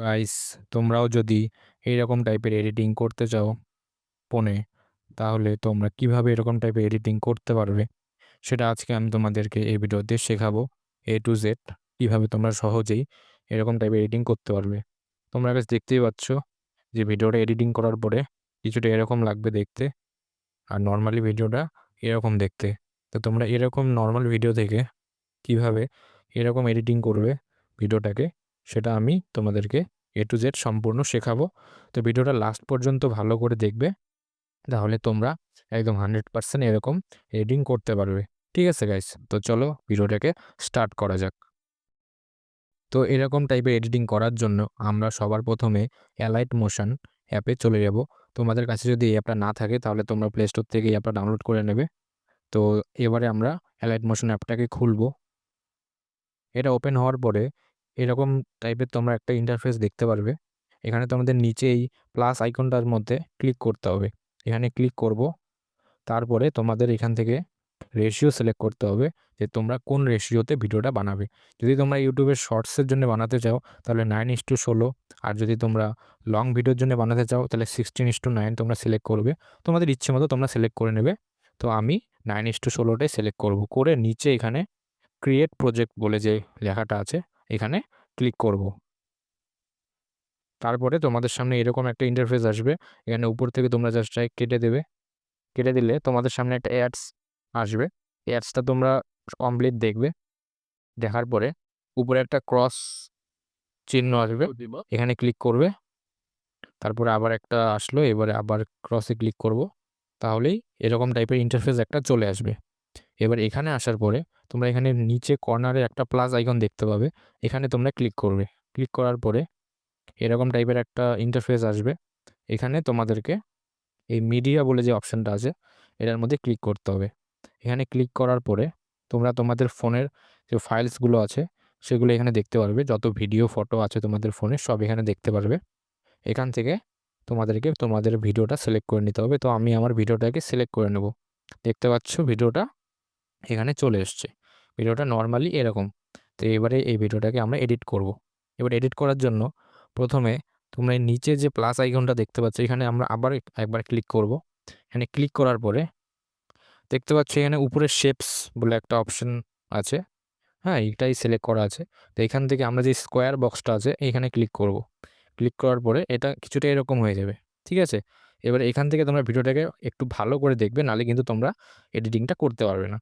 Guys তোমরাও যদি এইরকম টাইপের এডিটিং করতে চাও ফোনে তাহলে তোমরা কীভাবে এরকম টাইপের এডিটিং করতে পারবে, সেটা আজকে আমি তোমাদেরকে এই ভিডিওতে শেখাবো এ টু জেড কীভাবে তোমরা সহজেই এরকম টাইপের এডিটিং করতে পারবে। তোমরা কাছে দেখতেই পাচ্ছ যে ভিডিওটা এডিটিং করার পরে কিছুটা এরকম লাগবে দেখতে, আর নর্মালি ভিডিওটা এরকম দেখতে। তো তোমরা এরকম নর্মাল ভিডিও থেকে কীভাবে এরকম এডিটিং করবে ভিডিওটাকে সেটা আমি তোমাদেরকে এ টু জেড সম্পূর্ণ শেখাবো। তো ভিডিওটা লাস্ট পর্যন্ত ভালো করে দেখবে, তাহলে তোমরা একদম হান্ড্রেড পার্সেন্ট এরকম এডিটিং করতে পারবে। ঠিক আছে গাইস তো চলো ভিডিওটাকে স্টার্ট করা যাক। তো এরকম টাইপের এডিটিং করার জন্য আমরা সবার প্রথমে অ্যালাইট মোশন অ্যাপে চলে যাব। তোমাদের কাছে যদি এই অ্যাপটা না থাকে, তাহলে তোমরা প্লে স্টোর থেকে এই অ্যাপটা ডাউনলোড করে নেবে। তো এবারে আমরা অ্যালাইট মোশন অ্যাপটাকে খুলবো। এটা ওপেন হওয়ার পরে এরকম টাইপের তোমরা একটা ইন্টারফেস দেখতে পারবে। এখানে তোমাদের নিচেই প্লাস আইকনটার মধ্যে ক্লিক করতে হবে। এখানে ক্লিক করব। তারপরে তোমাদের এখান থেকে রেশিও সিলেক্ট করতে হবে যে তোমরা কোন রেশিওতে ভিডিওটা বানাবে। যদি তোমরা ইউটিউবের শর্টসের জন্য বানাতে চাও, তাহলে নাইন ইস টু ষোলো। আর যদি তোমরা লং ভিডিওর জন্য বানাতে চাও, তাহলে সিক্সটিন ইস টু নাইন তোমরা সিলেক্ট করবে। তোমাদের ইচ্ছে মতো তোমরা সিলেক্ট করে নেবে। তো আমি নাইন ইস টু ষোলোটাই সিলেক্ট করব। করে নিচে এখানে ক্রিয়েট প্রজেক্ট বলে যে লেখাটা আছে এখানে ক্লিক করব। তারপরে তোমাদের সামনে এরকম একটা ইন্টারফেস আসবে। এখানে উপর থেকে তোমরা জাস্ট কেটে দেবে। কেটে দিলে তোমাদের সামনে একটা অ্যাডস আসবে। অ্যাডসটা তোমরা কমপ্লিট দেখবে। দেখার পরে উপরে একটা ক্রস চিহ্ন আসবে। এখানে ক্লিক করবে। তারপরে আবার একটা আসলো। এবারে আবার ক্রসে ক্লিক করব। তাহলেই এরকম টাইপের ইন্টারফেস একটা চলে আসবে। এবার এখানে আসার পরে তোমরা এখানে নিচে কর্নারে একটা প্লাস আইকন দেখতে পাবে। এখানে তোমরা ক্লিক করবে। ক্লিক করার পরে এরকম টাইপের একটা ইন্টারফেস আসবে। এখানে তোমাদেরকে এই মিডিয়া বলে যে অপশানটা আছে, এটার মধ্যে ক্লিক করতে হবে। এখানে ক্লিক করার পরে তোমরা তোমাদের ফোনের যে ফাইলসগুলো আছে, সেগুলো এখানে দেখতে পারবে। যত ভিডিও ফটো আছে তোমাদের ফোনে, সব এখানে দেখতে পারবে। এখান থেকে তোমাদেরকে তোমাদের ভিডিওটা সিলেক্ট করে নিতে হবে। তো আমি আমার ভিডিওটাকে সিলেক্ট করে নেব। দেখতে পাচ্ছ ভিডিওটা এখানে চলে এসছে। ভিডিওটা নর্মালি এরকম তো এবারে এই ভিডিওটাকে আমরা এডিট করব। এবার এডিট করার জন্য প্রথমে তোমরা নিচে যে প্লাস আইকনটা দেখতে পাচ্ছ, এখানে আমরা আবার একবার ক্লিক করব। এখানে ক্লিক করার পরে দেখতে পাচ্ছ এখানে উপরে শেপস বলে একটা অপশন আছে হ্যাঁ এইটাই সিলেক্ট করা আছে তো এখান থেকে আমরা যে স্কোয়ার বক্সটা আছে এখানে ক্লিক করব। ক্লিক করার পরে এটা কিছুটা এরকম হয়ে যাবে ঠিক আছে এবার এখান থেকে তোমরা ভিডিওটাকে একটু ভালো করে দেখবে, নাহলে কিন্তু তোমরা এডিটিংটা করতে পারবে না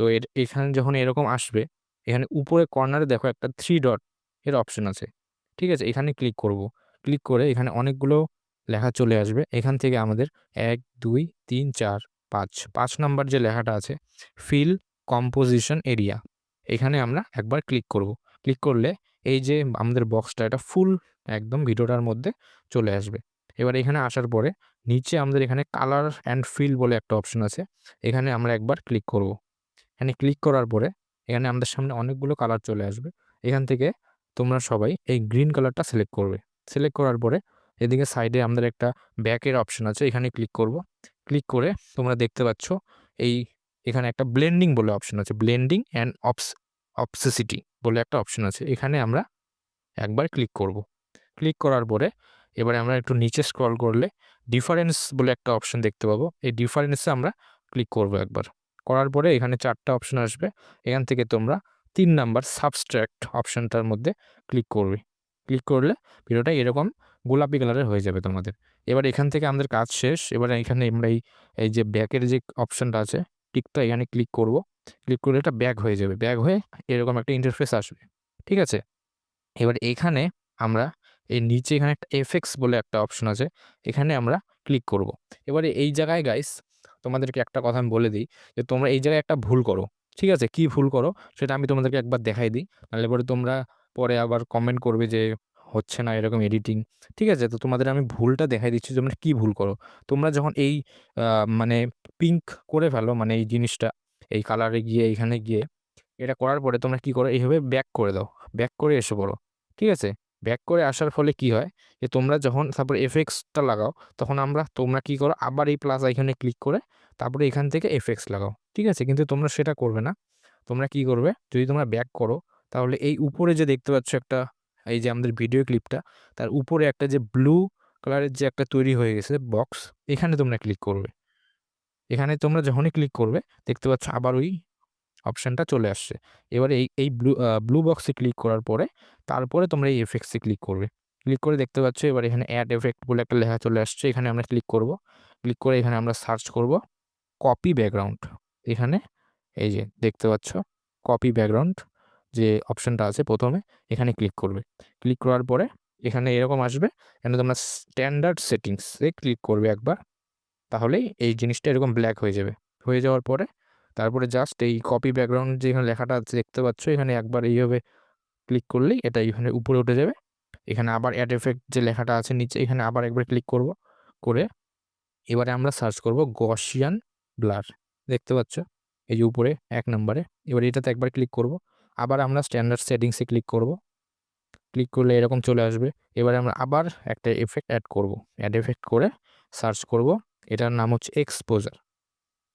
তো এর, এখানে যখন এরকম আসবে, এখানে উপরে কর্নারে দেখো একটা থ্রি ডট এর অপশন আছে। ঠিক আছে? এখানে ক্লিক করব। ক্লিক করে এখানে অনেকগুলো লেখা চলে আসবে। এখান থেকে আমাদের এক, দুই, তিন, চার, পাঁচ পাঁচ নাম্বার যে লেখাটা আছে ফিল কম্পোজিশন এরিয়া এখানে আমরা একবার ক্লিক করব। ক্লিক করলে এই যে আমাদের বক্সটা এটা ফুল একদম ভিডিওটার মধ্যে চলে আসবে। এবার এখানে আসার পরে নিচে আমাদের এখানে কালার অ্যান্ড ফিল বলে একটা অপশন আছে। এখানে আমরা একবার ক্লিক করব। এখানে ক্লিক করার পরে এখানে আমাদের সামনে অনেকগুলো কালার চলে আসবে। এখান থেকে তোমরা সবাই এই গ্রিন কালারটা সিলেক্ট করবে। সিলেক্ট করার পরে এদিকে সাইডে আমাদের একটা ব্যাকের অপশন আছে, এখানে ক্লিক করব। ক্লিক করে তোমরা দেখতে পাচ্ছ এই এখানে একটা ব্লেন্ডিং বলে অপশন আছে ব্লেন্ডিং অ্যান্ড অপস অপসিসিটি বলে একটা অপশন আছে। এখানে আমরা একবার ক্লিক করব। ক্লিক করার পরে এবারে আমরা একটু নিচে স্ক্রল করলে ডিফারেন্স বলে একটা অপশন দেখতে পাবো। এই ডিফারেন্সে আমরা ক্লিক করব একবার। করার পরে এখানে চারটা অপশন আসবে। এখান থেকে তোমরা তিন নাম্বার সাবস্ট্র্যাক্ট অপশানটার মধ্যে ক্লিক করবে। ক্লিক করলে ভিডিওটা এরকম গোলাপি কালারের হয়ে যাবে তোমাদের। এবার এখান থেকে আমাদের কাজ শেষ। এবার এখানে আমরা এই এই যে ব্যাকের যে অপশানটা আছে টিকটা এখানে ক্লিক করব। ক্লিক করলে এটা ব্যাক হয়ে যাবে। ব্যাক হয়ে এরকম একটা ইন্টারফেস আসবে। ঠিক আছে? এবার এখানে আমরা এই নিচে এখানে একটা এফেক্স বলে একটা অপশন আছে। এখানে আমরা ক্লিক করব। এবারে এই জায়গায় গাইস তোমাদেরকে একটা কথা আমি বলে দিই যে, তোমরা এই জায়গায় একটা ভুল করো। ঠিক আছে? কি ভুল করো? সেটা আমি তোমাদেরকে একবার দেখাই দিই। নাহলে পরে তোমরা পরে আবার কমেন্ট করবে যে, হচ্ছে না এরকম এডিটিং ঠিক আছে? তো তোমাদের আমি ভুলটা দেখাই দিচ্ছি তোমরা কী ভুল করো? তোমরা যখন এই মানে পিঙ্ক করে ফেলো মানে এই জিনিসটা, এই কালারে গিয়ে, এইখানে গিয়ে, এটা করার পরে তোমরা কি করো? এইভাবে ব্যাক করে দাও। ব্যাক করে এসে পড়ো। ঠিক আছে? ব্যাক করে আসার ফলে কি হয়? যে তোমরা যখন তারপর এফেক্টসটা লাগাও, তখন আমরা, তোমরা কি করো? আবার এই প্লাস আইকনে ক্লিক করে তারপরে এখান থেকে এফেক্টস লাগাও, ঠিক আছে? কিন্তু তোমরা সেটা করবে না। তোমরা কি করবে? যদি তোমরা ব্যাক করো, তাহলে এই উপরে যে দেখতে পাচ্ছ একটা, এই যে আমাদের ভিডিও ক্লিপটা তার উপরে একটা যে ব্লু কালারের যে একটা তৈরি হয়ে গেছে বক্স এখানে তোমরা ক্লিক করবে। এখানে তোমরা যখনই ক্লিক করবে, দেখতে পাচ্ছ আবার ওই অপশানটা চলে আসছে। এবারে এই এই ব্লু ব্লু বক্সে ক্লিক করার পরে তারপরে তোমরা এই এফেক্টসে ক্লিক করবে। ক্লিক করে দেখতে পাচ্ছ এবার এখানে অ্যাড এফেক্ট বলে একটা লেখা চলে আসছে। এখানে আমরা ক্লিক করব। ক্লিক করে এখানে আমরা সার্চ করব কপি ব্যাকগ্রাউন্ড এখানে এই যে দেখতে পাচ্ছ কপি ব্যাকগ্রাউন্ড যে অপশানটা আছে প্রথমে এখানে ক্লিক করবে। ক্লিক করার পরে এখানে এরকম আসবে। এখানে তোমরা স্ট্যান্ডার্ড সেটিংসে ক্লিক করবে একবার। তাহলেই এই জিনিসটা এরকম ব্ল্যাক হয়ে যাবে। হয়ে যাওয়ার পরে তারপরে জাস্ট এই কপি ব্যাকগ্রাউন্ড যেখানে লেখাটা দেখতে পাচ্ছ, এখানে একবার এইভাবে ক্লিক করলেই এটা এখানে উপরে উঠে যাবে। এখানে আবার অ্যাড এফেক্ট যে লেখাটা আছে নিচে, এখানে আবার একবার ক্লিক করব, করে এবারে আমরা সার্চ করব গসিয়ান ব্লার দেখতে পাচ্ছ? এই যে উপরে, এক নম্বরে, এবার এটাতে একবার ক্লিক করব, আবার আমরা স্ট্যান্ডার্ড সেটিংসে ক্লিক করব। ক্লিক করলে এরকম চলে আসবে, এবারে আমরা আবার একটা এফেক্ট অ্যাড করব। অ্যাড এফেক্ট করে সার্চ করব, এটার নাম হচ্ছে এক্সপোজার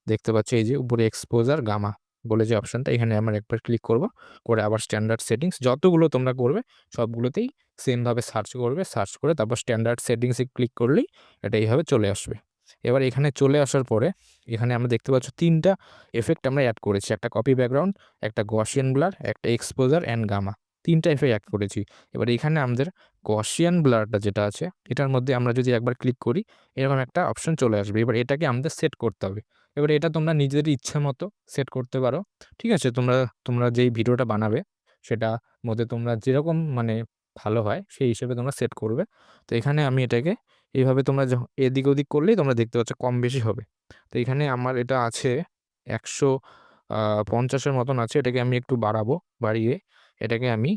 দেখতে পাচ্ছ এই যে উপরে এক্সপোজার গামা বলে যে অপশানটা এখানে আমরা একবার ক্লিক করব, করে আবার স্ট্যান্ডার্ড সেটিংস যতগুলো তোমরা করবে, সবগুলোতেই সেমভাবে সার্চ করবে সার্চ করে তারপর স্ট্যান্ডার্ড সেটিংসে ক্লিক করলেই এটা এইভাবে চলে আসবে। এবার এখানে চলে আসার পরে, এখানে আমরা দেখতে পাচ্ছ তিনটা এফেক্ট আমরা অ্যাড করেছি, একটা কপি ব্যাকগ্রাউন্ড একটা গসিয়ান ব্লার একটা এক্সপোজার অ্যান্ড গামা তিনটা এফেক্ট অ্যাড করেছি। এবার এখানে আমাদের গসিয়ান ব্লারটা যেটা আছে, এটার মধ্যে আমরা যদি একবার ক্লিক করি, এরকম একটা অপশন চলে আসবে। এবার এটাকে আমাদের সেট করতে হবে। এবার এটা তোমরা নিজেদের ইচ্ছা মতো সেট করতে পারো। ঠিক আছে? তোমরা তোমরা যেই ভিডিওটা বানাবে, সেটা মধ্যে তোমরা যেরকম মানে ভালো হয়, সেই হিসেবে তোমরা সেট করবে। তো এখানে আমি এটাকে এইভাবে তোমরা এদিক ওদিক করলেই তোমরা দেখতে পাচ্ছ কম বেশি হবে। তো এখানে আমার এটা আছে একশো পঞ্চাশের মতন আছে, এটাকে আমি একটু বাড়াবো, বাড়িয়ে এটাকে আমি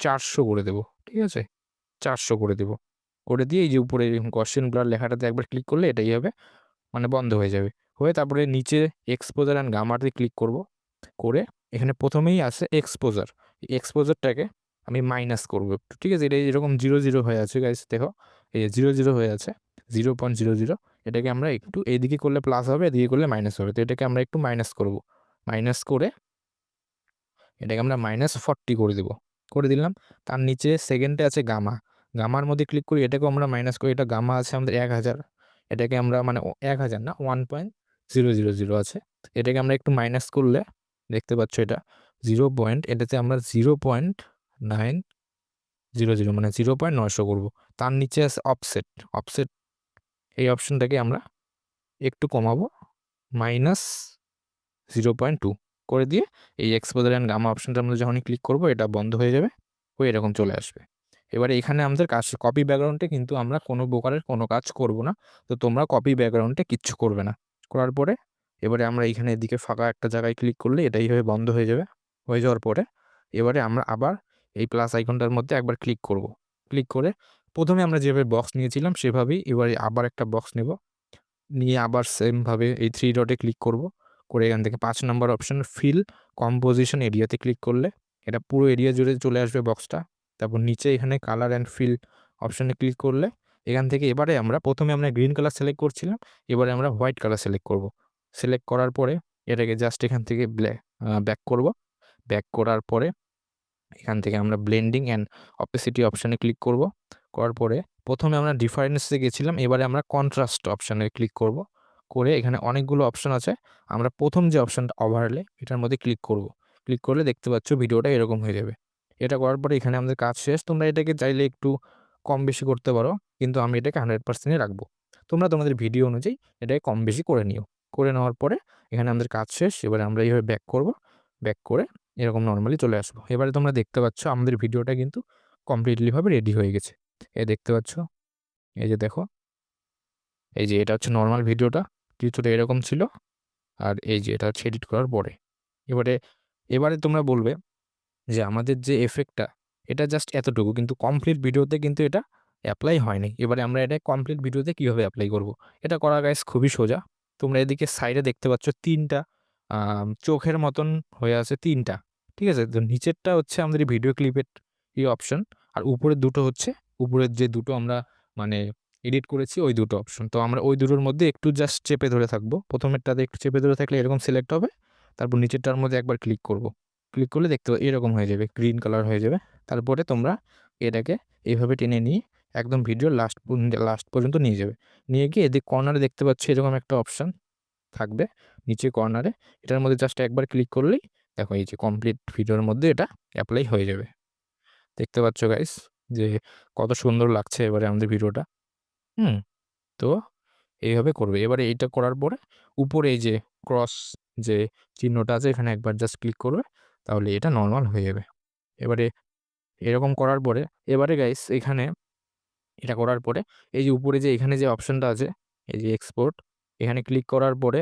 চারশো করে দেবো। ঠিক আছে? চারশো করে দেবো। করে দিয়ে এই যে উপরে কোশ্চেন ব্লার লেখাটাতে একবার ক্লিক করলে এটাই হবে মানে বন্ধ হয়ে যাবে। হয়ে তারপরে নিচে এক্সপোজার অ্যান্ড গামাতে ক্লিক করব। করে এখানে প্রথমেই আছে এক্সপোজার এক্সপোজারটাকে আমি মাইনাস করব একটু, ঠিক আছে? এটা এরকম জিরো জিরো হয়ে আছে গাইস দেখো? এই জিরো জিরো হয়ে আছে জিরো পয়েন্ট জিরো জিরো এটাকে আমরা একটু এদিকে করলে প্লাস হবে, এদিকে করলে মাইনাস হবে। তো এটাকে আমরা একটু মাইনাস করব। মাইনাস করে এটাকে আমরা মাইনাস ফর্টি করে দেবো। করে দিলাম। তার নিচে সেকেন্ডে আছে গামা গামার মধ্যে ক্লিক করি, এটাকেও আমরা মাইনাস করি। এটা গামা আছে আমাদের এক হাজার। এটাকে আমরা মানে এক হাজার না one point zero zero zero আছে। এটাকে আমরা একটু মাইনাস করলে দেখতে পাচ্ছ এটা জিরো পয়েন্ট এটাতে আমরা zero point nine zero zero মানে জিরো পয়েন্ট নয়শো করব। তার নিচে আছে অফসেট অফসেট এই অপশনটাকে আমরা একটু কমাবো মাইনাস জিরো পয়েন্ট টু করে দিয়ে এই এক্সপোজার অ্যান্ড গামা অপশনটা আমরা যখনই ক্লিক করব এটা বন্ধ হয়ে যাবে ও এরকম চলে আসবে। এবারে এখানে আমাদের কাজ কপি ব্যাকগ্রাউন্ডে কিন্তু আমরা কোনো প্রকারের কোনো কাজ করব না। তো তোমরা কপি ব্যাকগ্রাউন্ডে কিচ্ছু করবে না। করার পরে এবারে আমরা এখানে এদিকে ফাঁকা একটা জায়গায় ক্লিক করলে এটাই হয়ে বন্ধ হয়ে যাবে। হয়ে যাওয়ার পরে এবারে আমরা আবার এই প্লাস আইকনটার মধ্যে একবার ক্লিক করব। ক্লিক করে প্রথমে আমরা যেভাবে বক্স নিয়েছিলাম সেভাবেই এবারে আবার একটা বক্স নেব। নিয়ে আবার সেমভাবে এই থ্রি ডটে ক্লিক করব। করে এখান থেকে পাঁচ নম্বর অপশান ফিল কম্পোজিশন এরিয়াতে ক্লিক করলে এটা পুরো এরিয়া জুড়ে চলে আসবে বক্সটা তারপর নিচে এখানে কালার অ্যান্ড ফিল অপশানে ক্লিক করলে এখান থেকে এবারে আমরা প্রথমে আমরা গ্রিন কালার সিলেক্ট করছিলাম, এবারে আমরা হোয়াইট কালার সিলেক্ট করব। সিলেক্ট করার পরে এটাকে জাস্ট এখান থেকে ব্যাক করব। ব্যাক করার পরে এখান থেকে আমরা ব্লেন্ডিং অ্যান্ড অপেসিটি অপশানে ক্লিক করব। করার পরে প্রথমে আমরা ডিফারেন্সে গেছিলাম, এবারে আমরা কন্ট্রাস্ট অপশানে ক্লিক করব। করে এখানে অনেকগুলো অপশান আছে, আমরা প্রথম যে অপশানটা ওভারলে এটার মধ্যে ক্লিক করব। ক্লিক করলে দেখতে পাচ্ছ ভিডিওটা এরকম হয়ে যাবে। এটা করার পরে এখানে আমাদের কাজ শেষ, তোমরা এটাকে চাইলে একটু কম বেশি করতে পারো। কিন্তু আমি এটাকে হান্ড্রেড পার্সেন্টে রাখব। তোমরা তোমাদের ভিডিও অনুযায়ী এটাকে কম বেশি করে নিও। করে নেওয়ার পরে এখানে আমাদের কাজ শেষ, এবারে আমরা এইভাবে ব্যাক করব। ব্যাক করে এরকম নর্মালি চলে আসব। এবারে তোমরা দেখতে পাচ্ছ আমাদের ভিডিওটা কিন্তু কমপ্লিটলিভাবে রেডি হয়ে গেছে। এ দেখতে পাচ্ছ? এই যে দেখো। এই যে এটা হচ্ছে নর্মাল ভিডিওটা কিছুটা এরকম ছিল। আর এই যে এটা হচ্ছে এডিট করার পরে। এবারে এবারে তোমরা বলবে যে আমাদের যে এফেক্টটা এটা জাস্ট এতটুকু। কিন্তু কমপ্লিট ভিডিওতে কিন্তু এটা অ্যাপ্লাই হয়নি। এবারে আমরা এটা কমপ্লিট ভিডিওতে কীভাবে অ্যাপ্লাই করব? এটা করা গাইস খুবই সোজা। তোমরা এদিকে সাইডে দেখতে পাচ্ছ তিনটা চোখের মতন হয়ে আছে তিনটা। ঠিক আছে? তো নিচেরটা হচ্ছে আমাদের ভিডিও ক্লিপের এই অপশন আর উপরের দুটো হচ্ছে উপরের যে দুটো আমরা মানে এডিট করেছি ওই দুটো অপশন তো আমরা ওই দুটোর মধ্যে একটু জাস্ট চেপে ধরে থাকব। প্রথমেরটাতে একটু চেপে ধরে থাকলে এরকম সিলেক্ট হবে, তারপর নিচেরটার মধ্যে একবার ক্লিক করব। ক্লিক করলে দেখতে এরকম হয়ে যাবে গ্রিন কালার হয়ে যাবে। তারপরে তোমরা এটাকে এইভাবে টেনে নিয়ে একদম ভিডিও লাস্ট লাস্ট পর্যন্ত নিয়ে যাবে। নিয়ে গিয়ে এদিক কর্নারে দেখতে পাচ্ছি এরকম একটা অপশান থাকবে নিচে কর্নারে এটার মধ্যে জাস্ট একবার ক্লিক করলেই দেখো এই যে কমপ্লিট ভিডিওর মধ্যে এটা অ্যাপ্লাই হয়ে যাবে। দেখতে পাচ্ছ গাইস যে কত সুন্দর লাগছে এবারে আমাদের ভিডিওটা। হুম, তো এইভাবে করবে। এবারে এইটা করার পরে উপরে এই যে ক্রস যে চিহ্নটা আছে এখানে একবার জাস্ট ক্লিক করবে তাহলে এটা নর্মাল হয়ে যাবে। এবারে এরকম করার পরে এবারে গাইস এখানে এটা করার পরে এই যে উপরে যে এখানে যে অপশানটা আছে, এই যে এক্সপোর্ট এখানে ক্লিক করার পরে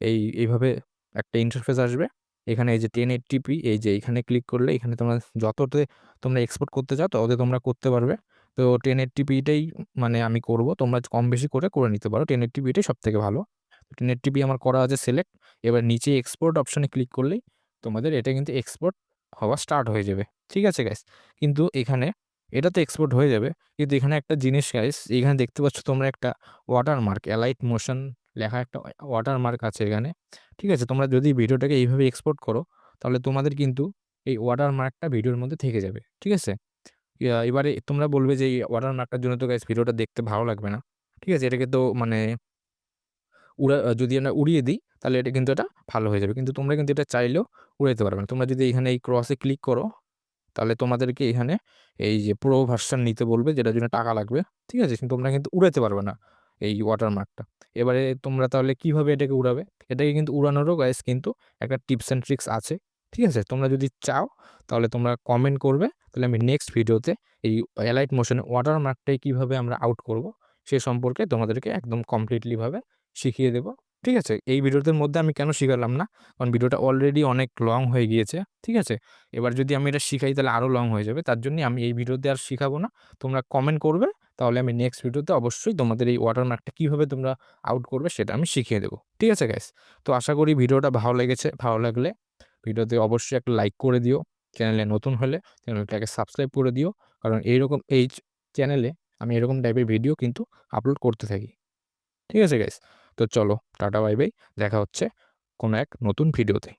এই, এইভাবে একটা ইন্টারফেস আসবে। এখানে এই যে টেন টিপি এই যে এখানে ক্লিক করলে এখানে তোমরা যততে তোমরা এক্সপোর্ট করতে চাও তততে তোমরা করতে পারবে। তো টেন টিপিটাই মানে আমি করব, তোমরা কম বেশি করে করে নিতে পারো। টেন টিপিটাই সব থেকে ভালো। টেন টিপি আমার করা আছে সিলেক্ট এবার নিচে এক্সপোর্ট অপশানে ক্লিক করলেই তোমাদের এটা কিন্তু এক্সপোর্ট হওয়া স্টার্ট হয়ে যাবে। ঠিক আছে গাইস কিন্তু এখানে এটা তো এক্সপোর্ট হয়ে যাবে। কিন্তু এখানে একটা জিনিস গাইস এখানে দেখতে পাচ্ছ তোমরা একটা ওয়াটারমার্ক অ্যালাইট মোশন লেখা একটা ওয়াটারমার্ক আছে এখানে। ঠিক আছে, তোমরা যদি ভিডিওটাকে এইভাবে এক্সপোর্ট করো, তাহলে তোমাদের কিন্তু এই ওয়াটারমার্কটা ভিডিওর মধ্যে থেকে যাবে। ঠিক আছে? এবারে তোমরা বলবে যে এই ওয়াটারমার্কটার জন্য তো গাইস ভিডিওটা দেখতে ভালো লাগবে না। ঠিক আছে, এটাকে তো মানে উড়া, যদি আমরা উড়িয়ে দিই, তাহলে এটা কিন্তু এটা ভালো হয়ে যাবে। কিন্তু তোমরা কিন্তু এটা চাইলেও উড়াইতে পারবে না। তোমরা যদি এখানে এই ক্রসে ক্লিক করো তাহলে তোমাদেরকে এখানে এই যে প্রো ভার্সন নিতে বলবে, যেটার জন্য টাকা লাগবে, ঠিক আছে? কিন্তু তোমরা কিন্তু উড়াতে পারবে না এই ওয়াটারমার্কটা এবারে তোমরা তাহলে কীভাবে এটাকে উড়াবে? এটাকে কিন্তু উড়ানোরও গাইস কিন্তু একটা টিপস অ্যান্ড ট্রিক্স আছে, ঠিক আছে? তোমরা যদি চাও, তাহলে তোমরা কমেন্ট করবে। তাহলে আমি নেক্সট ভিডিওতে এই অ্যালাইট মোশনে ওয়াটারমার্কটাই কীভাবে আমরা আউট করব, সে সম্পর্কে তোমাদেরকে একদম কমপ্লিটলিভাবে শিখিয়ে দেবো। ঠিক আছে? এই ভিডিওটার মধ্যে আমি কেন শিখালাম না? কারণ ভিডিওটা অলরেডি অনেক লং হয়ে গিয়েছে, ঠিক আছে? এবার যদি আমি এটা শিখাই তাহলে আরও লং হয়ে যাবে। তার জন্যই আমি এই ভিডিওতে আর শিখাবো না। তোমরা কমেন্ট করবে, তাহলে আমি নেক্সট ভিডিওতে অবশ্যই তোমাদের এই ওয়াটারমার্কটা কীভাবে তোমরা আউট করবে সেটা আমি শিখিয়ে দেবো। ঠিক আছে গ্যাস তো আশা করি ভিডিওটা ভালো লেগেছে, ভালো লাগলে ভিডিওতে অবশ্যই একটা লাইক করে দিও। চ্যানেলে নতুন হলে চ্যানেলটাকে সাবস্ক্রাইব করে দিও। কারণ এইরকম এই চ্যানেলে আমি এরকম টাইপের ভিডিও কিন্তু আপলোড করতে থাকি। ঠিক আছে গ্যাস তো চলো টাটা বাই বাই। দেখা হচ্ছে কোনো এক নতুন ভিডিওতে।